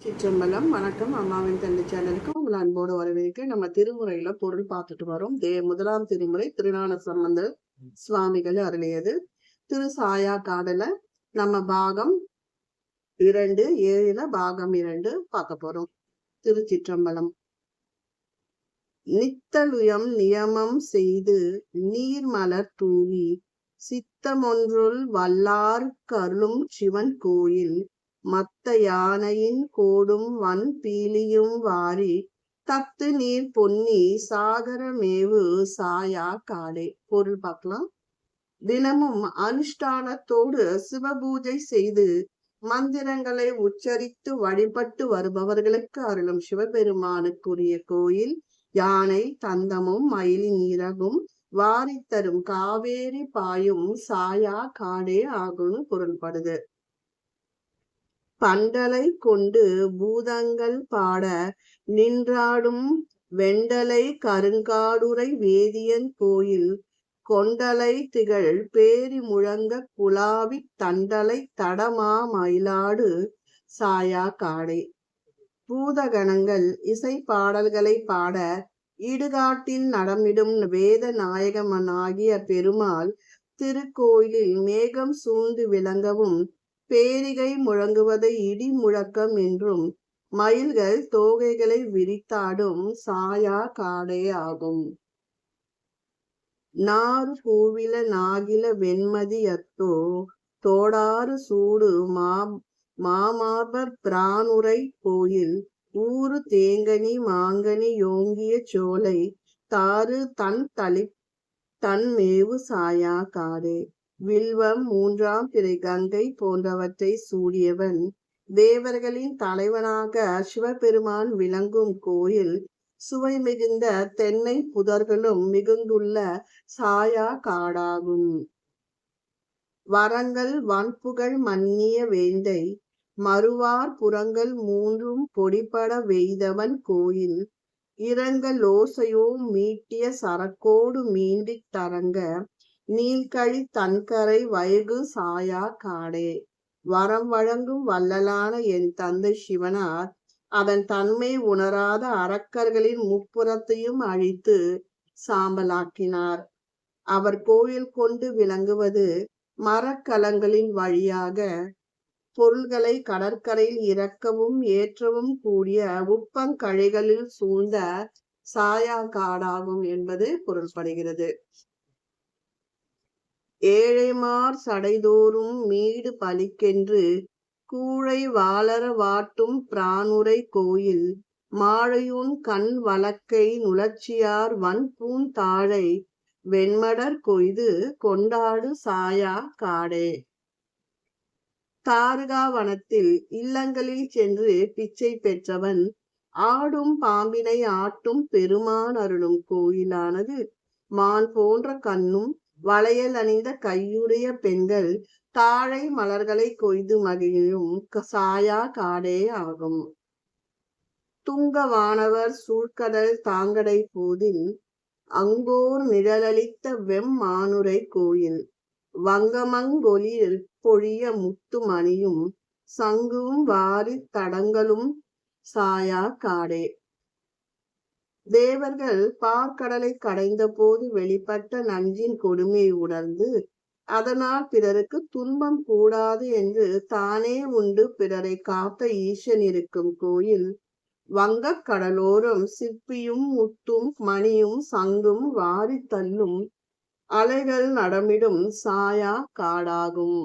சிற்றம்பலம் வணக்கம். அம்மாவின் தந்தை சேனலுக்கு உங்களை அன்போடு வரவேற்க நம்ம திருமுறையில பொருள் பார்த்துட்டு வரோம். தே முதலாம் திருமுறை திருநான சம்பந்த சுவாமிகள் அருளியது. திரு சாயா காடல நம்ம பாகம் இரண்டு ஏழுல பாகம் இரண்டு பார்க்க போறோம். திருச்சிற்றம்பலம் நித்தலுயம் நியமம் செய்து நீர்மலர் தூவி சித்தமொன்றுள் வல்லார் கருளும் சிவன் கோயில் மத்த யானையின் கோடும் வன் பீலியும் வாரி தத்து நீர் பொன்னி சாகரமேவு சாயா காடே. பொருள் பார்க்கலாம். தினமும் அனுஷ்டானத்தோடு சிவபூஜை செய்து மந்திரங்களை உச்சரித்து வழிபட்டு வருபவர்களுக்கு அருளும் சிவபெருமானுக்குரிய கோயில். யானை தந்தமும் மயிலின் இறகும் வாரி தரும் காவேரி பாயும் சாயா காடே ஆகும்னு பொருள்படுது. பண்டலை கொண்டு பூதங்கள் பாட நின்றாடும் வெண்டலை கருங்காடுரை வேதியன் கோயில் கொண்டலை திகழ் பேரி முழங்க குலாவி தண்டலை தடமா மயிலாடு சாயா காடை. பூதகணங்கள் இசை பாடல்களை பாட இடுகாட்டில் நடமிடும் வேத நாயகமனாகிய பெருமாள் திருக்கோயிலில் மேகம் சூழ்ந்து விளங்கவும் பேரிகை முழங்குவதை இடி முழக்கம் என்றும் மயில்கள் தோகைகளை விரித்தாடும் சாயா காடே ஆகும். நாறு பூவில நாகில வெண்மதி அத்தோ தோடாறு சூடு மா மாமாபர் பிரானுரை கோயில் ஊரு தேங்கனி மாங்கனி யோங்கிய சோலை தாறு தன் தளி தன் மேவு சாயா காடே. வில்வம் மூன்றாம் திரை கங்கை போன்றவற்றை சூடியவன். தேவர்களின் தலைவனாக சிவபெருமான் விளங்கும் கோயில் சுவை மிகுந்த தென்னை புதர்களும் மிகுந்துள்ள சாயா காடாகும். வரங்கள் வன்புகழ் மன்னிய வேந்தை மறுவார் புறங்கள் மூன்றும் பொடிபட வெய்தவன் கோயில். இரங்கலோசையோ மீட்டிய சரக்கோடு மீண்டித் தரங்க நீள்கழி தன்கரை வயகு சாயா காடே. வரம் வழங்கும் வள்ளலான என் தந்தை சிவனார் அதன் தன்மை உணராத அரக்கர்களின் முப்புறத்தையும் அழித்து சாம்பலாக்கினார். அவர் கோயில் கொண்டு விளங்குவது மரக்கலங்களின் வழியாக பொருள்களை கடற்கரையில் இறக்கவும் ஏற்றவும் கூடிய உப்பங்கழைகளில் சூழ்ந்த சாயா காடாகும் என்பது பொருள்படுகிறது. ஏழைமார் சடைதோறும் மீடு பலிக்கென்று கூழை வாளர வாட்டும் பிரானுரை கோயில். மாழையுன் கண் வழக்கை நுழற்சியார் வன் பூந்தாழை வெண்மடர் கொய்து கொண்டாடு சாயா காடே. தாருகாவனத்தில் இல்லங்களில் சென்று பிச்சை பெற்றவன் ஆடும் பாம்பினை ஆட்டும் பெருமான் அருளும் கோயிலானது. மான் போன்ற கண்ணும் வளையல் அணிந்த கையுடைய பெண்கள் தாழை மலர்களை கொய்து மகிழும் சாயா காடே ஆகும். துங்கவானவர் சூழ்கடல் தாங்கடை போதில் அங்கோர் நிழலளித்த வெம் மானுரை கோயில். வங்கமங்கொலியில் பொழிய முத்து மணியும் சங்கும் வாரி தடங்களும் சாயா காடே. தேவர்கள் பார்க்கடலை கடைந்த போது வெளிப்பட்ட நஞ்சின் கொடுமையை உணர்ந்து அதனால் பிறருக்கு துன்பம் கூடாது என்று தானே உண்டு பிறரை காத்த ஈசன் இருக்கும் கோயில். வங்கக் கடலோரம் சிப்பியும் முத்தும் மணியும் சங்கும் வாரி தள்ளும் அலைகள் நடமிடும் சாயா காடாகும்.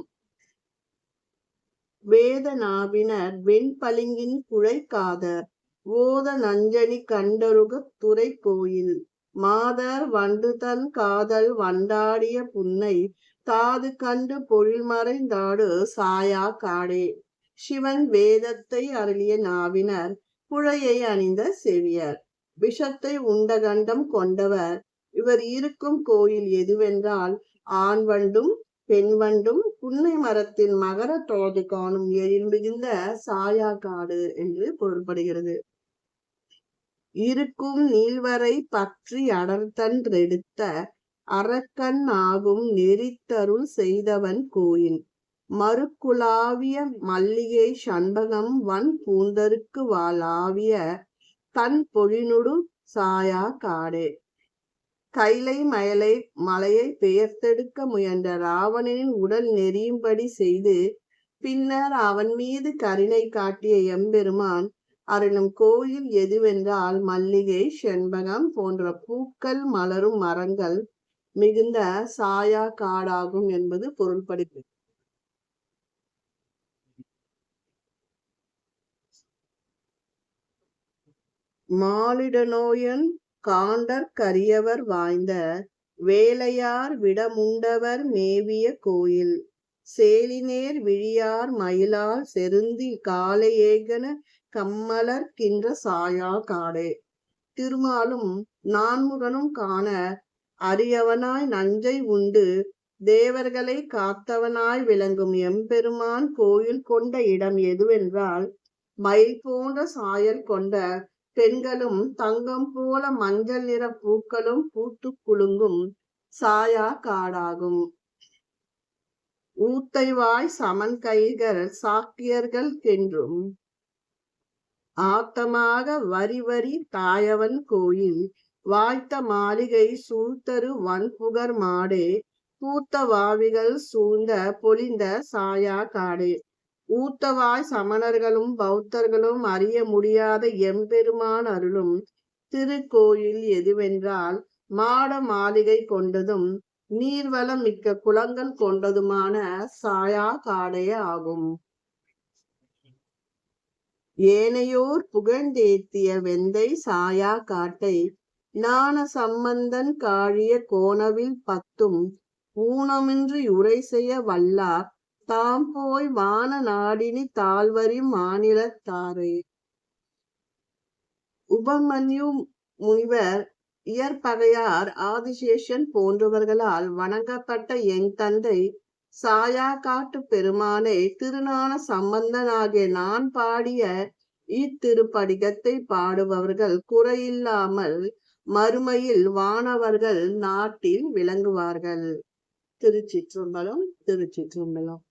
வேத நாவினர் வெண்பளிங்கின் குழைக்காதர். ஓத நஞ்சனி கண்டருக துறை கோயில் மாதர் வண்டு தன் காதல் வண்டாடிய புன்னை தாது கண்டு பொழில் மறைந்தாடு சாயா காடே. சிவன் வேதத்தை அருளிய நாவினர் புழையை அணிந்த செவியர். விஷத்தை உண்ட கண்டம் கொண்டவர். இவர் இருக்கும் கோயில் எதுவென்றால் ஆண் வண்டும் பெண் வண்டும் புன்னை மரத்தின் மகர தோது காணும் எழில் மிகுந்த சாயா காடு என்று பொருள்படுகிறது. இருக்கும் நீள்வரை பற்றி அடர்த்தன்றெடுத்த அரக்கன் ஆகும் நெறித்தருள் செய்தவன் கோயில் மறுக்குலாவிய மல்லிகை சண்பகம் வன் பூந்தருக்கு வாளாவிய தன் பொழினுடு சாயா காடே. கைலை மயலை மலையை பெயர்த்தெடுக்க முயன்ற ராவணனின் உடல் நெறியும்படி செய்து பின்னர் அவன் மீது கருணை காட்டிய எம்பெருமான் அருளும் கோயில் எதுவென்றால் மல்லிகை செண்பகம் போன்ற பூக்கள் மலரும் மரங்கள் மிகுந்த சாயா காடாகும் என்பது பொருள்படுத்து மாலிடநோயன் காண்டர் கரியவர் வாய்ந்த வேலையார் விடமுண்டவர் மேவிய கோயில் சேலினேர் விழியார் மயிலால் செருந்தி காலையேகன கம்மலர்கின்ற சாயா காடே. திருமாலும் நான்முகனும் காண அரியவனாய் நஞ்சை உண்டு. தேவர்களை காத்தவனாய் விளங்கும் எம்பெருமான் கோயில் கொண்ட இடம் எதுவென்றால் மயில் போன்ற சாயல் கொண்ட பெண்களும் தங்கம் போல மஞ்சள் நிற பூக்களும் பூத்து குலுங்கும் சாயா காடாகும். ஊத்தைவாய் சமன் கைகள் சாக்கியர்கள் கென்றும் ஆத்தமாக வரி வரி தாயவன் கோயில். வாய்த்த மாளிகை சூழ்த்தரு வன்புகர் மாடே. பூத்த வாவிகள் சூழ்ந்த பொலிந்த சாயா காடே. ஊத்தவாய் சமணர்களும் பௌத்தர்களும் அறிய முடியாத எம்பெருமான் அருளும். திருக்கோயில் எதுவென்றால் மாட மாளிகை கொண்டதும் நீர்வளம் மிக்க குளங்கள் கொண்டதுமான சாயா காடே ஆகும். ஏனையோர் புகழ்ந்தேத்திய வெந்தை சாயா காட்டை ஞான சம்பந்தன் காழிய கோணவில் பத்தும் ஊனமின்றி உரை செய்ய வல்லார் தாம் போய் வான நாடினி தாழ்வரி மாநிலத்தாரே உபமன்யு முனிவர் இயற்பகையார் ஆதிசேஷன் போன்றவர்களால் வணங்கப்பட்ட என் தந்தை சாயா காட்டு பெருமானை திருநான சம்பந்தனாகிய நான் பாடிய இத்திருப்படிகத்தை பாடுபவர்கள் குறையில்லாமல் மறுமையில் வானவர்கள் நாட்டில் விளங்குவார்கள். திருச்சிற்றம்பலம் திருச்சிற்றம்பலம்.